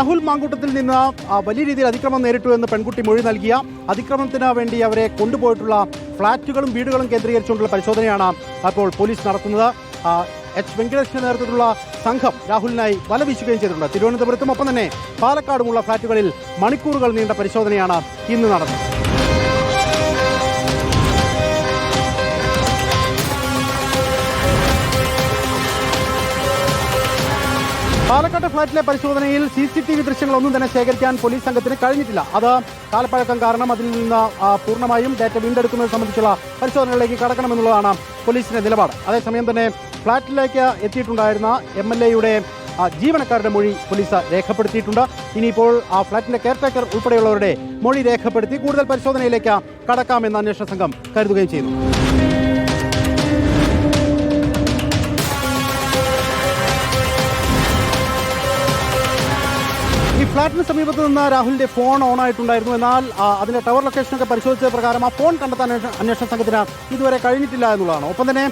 രാഹുൽ മാങ്കൂട്ടത്തിൽ നിന്ന് വലിയ രീതിയിൽ അതിക്രമം നേരിട്ടു എന്ന് പെൺകുട്ടി മൊഴി നൽകിയ അതിക്രമത്തിന് വേണ്ടി അവരെ കൊണ്ടുപോയിട്ടുള്ള ഫ്ളാറ്റുകളും വീടുകളും കേന്ദ്രീകരിച്ചുകൊണ്ടുള്ള പരിശോധനയാണ് അപ്പോൾ പോലീസ് നടത്തുന്നത്. എച്ച് വെങ്കടേഷിന്റെ നേതൃത്വത്തിലുള്ള സംഘം രാഹുലിനായി വല വീശുകയും ചെയ്തിട്ടുണ്ട്. തിരുവനന്തപുരത്തും ഒപ്പം തന്നെ പാലക്കാടുമുള്ള ഫ്ളാറ്റുകളിൽ മണിക്കൂറുകൾ നീണ്ട പരിശോധനയാണ് ഇന്ന് നടന്നത്. പാലക്കാട് ഫ്ളാറ്റിലെ പരിശോധനയിൽ സി സി ടി വി ദൃശ്യങ്ങളൊന്നും തന്നെ ശേഖരിക്കാൻ പോലീസ് സംഘത്തിന് കഴിഞ്ഞിട്ടില്ല. അത് കാലപ്പഴക്കം കാരണം അതിൽ നിന്ന് പൂർണമായും ഡാറ്റ വീണ്ടെടുക്കുന്നത് സംബന്ധിച്ചുള്ള പരിശോധനകളിലേക്ക് കടക്കണമെന്നുള്ളതാണ് പോലീസിന്റെ നിലപാട്. അതേസമയം തന്നെ ഫ്ളാറ്റിലേക്ക് എത്തിയിട്ടുണ്ടായിരുന്ന എം എൽ എയുടെ ജീവനക്കാരുടെ മൊഴി പോലീസ് രേഖപ്പെടുത്തിയിട്ടുണ്ട്. ഇനിയിപ്പോൾ ആ ഫ്ളാറ്റിന്റെ കെയർടേക്കർ ഉൾപ്പെടെയുള്ളവരുടെ മൊഴി രേഖപ്പെടുത്തി കൂടുതൽ പരിശോധനയിലേക്ക് കടക്കാമെന്ന് അന്വേഷണ സംഘം കരുതുകയും ചെയ്യുന്നു. ഫ്ളാറ്റിന് സമീപത്ത് നിന്ന് രാഹുലിന്റെ ഫോൺ ഓൺ ആയിട്ടുണ്ടായിരുന്നു. എന്നാൽ അതിന്റെ ടവർ ലൊക്കേഷനൊക്കെ പരിശോധിച്ച പ്രകാരം ആ ഫോൺ കണ്ടെത്താൻ അന്വേഷണ- സംഘത്തിന് ഇതുവരെ കഴിഞ്ഞിട്ടില്ല എന്നുള്ളതാണ്. ഒപ്പം തന്നെ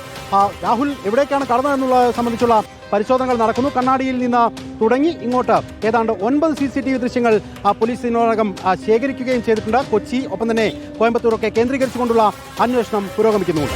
രാഹുൽ എവിടേക്കാണ് കടന്നതെന്നുള്ളത് സംബന്ധിച്ചുള്ള പരിശോധനകൾ നടക്കുന്നു. കണ്ണാടിയിൽ നിന്ന് തുടങ്ങി ഇങ്ങോട്ട് ഏതാണ്ട് ഒൻപത് സി സി ടി വി ദൃശ്യങ്ങൾ പോലീസ് ഇതിനോടകം ശേഖരിക്കുകയും ചെയ്തിട്ടുണ്ട്. കൊച്ചി ഒപ്പം തന്നെ കോയമ്പത്തൂർ ഒക്കെ കേന്ദ്രീകരിച്ചുകൊണ്ടുള്ള അന്വേഷണം പുരോഗമിക്കുന്നുണ്ട്